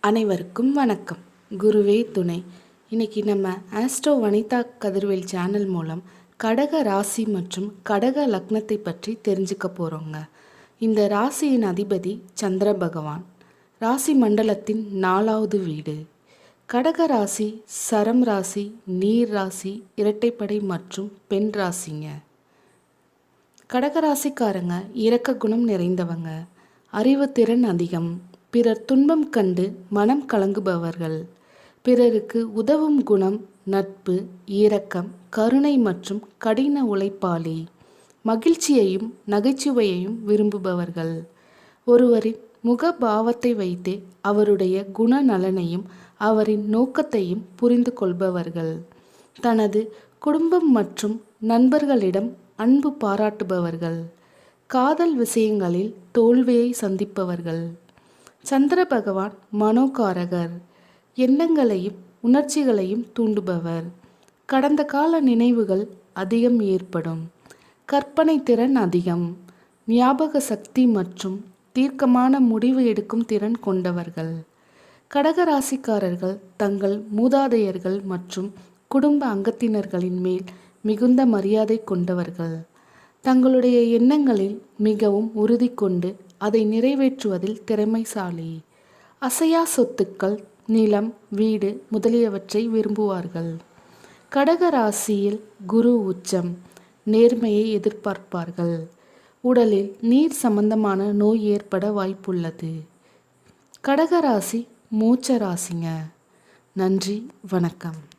அனைவருக்கும் வணக்கம். குருவே துணை. இன்னைக்கு நம்ம ஆஸ்ட்ரோ வனிதா கதிர்வேல் சேனல் மூலம் கடக ராசி மற்றும் கடக லக்னத்தை பற்றி தெரிஞ்சுக்க போகிறோங்க இந்த ராசியின் அதிபதி சந்திர பகவான். ராசி மண்டலத்தின் நாலாவது வீடு. கடக ராசி சரம் ராசி நீர் ராசி இரட்டைப்படை மற்றும் பெண் ராசிங்க. கடகராசிக்காரங்க இரக்க குணம் நிறைந்தவங்க. அறிவுத்திறன் அதிகம். பிறர் துன்பம் கண்டு மனம் கலங்குபவர்கள். பிறருக்கு உதவும் குணம் நட்பு இரக்கம் கருணை மற்றும் கடின உழைப்பாளி. மகிழ்ச்சியையும் நகைச்சுவையையும் விரும்புபவர்கள். ஒருவரின் முக பாவத்தை வைத்தே அவருடைய குணநலனையும் அவரின் நோக்கத்தையும் புரிந்து கொள்பவர்கள் தனது குடும்பம் மற்றும் நண்பர்களிடம் அன்பு பாராட்டுபவர்கள் காதல் விஷயங்களில் தோல்வியை சந்திப்பவர்கள். சந்திர பகவான் மனோகாரகர் எண்ணங்களையும் உணர்ச்சிகளையும் தூண்டுபவர். கடந்த கால நினைவுகள் அதிகம் ஏற்படும். கற்பனை திறன் அதிகம். ஞாபக சக்தி மற்றும் தீர்க்கமான முடிவு எடுக்கும் திறன் கொண்டவர்கள். கடகராசிக்காரர்கள் தங்கள் மூதாதையர்கள் மற்றும் குடும்ப அங்கத்தினர்களின் மேல் மிகுந்த மரியாதை கொண்டவர்கள். தங்களுடைய எண்ணங்களில் மிகவும் உறுதி கொண்டு அதை நிறைவேற்றுவதில் திறமைசாலி. அசையா சொத்துக்கள் நிலம் வீடு முதலியவற்றை விரும்புவார்கள். கடக ராசியில் குரு உச்சம் நேர்மையை எதிர்பார்ப்பார்கள். உடலில் நீர் சம்பந்தமான நோய் ஏற்பட வாய்ப்புள்ளது. கடகராசி மூச்ச ராசிங்க. நன்றி வணக்கம்.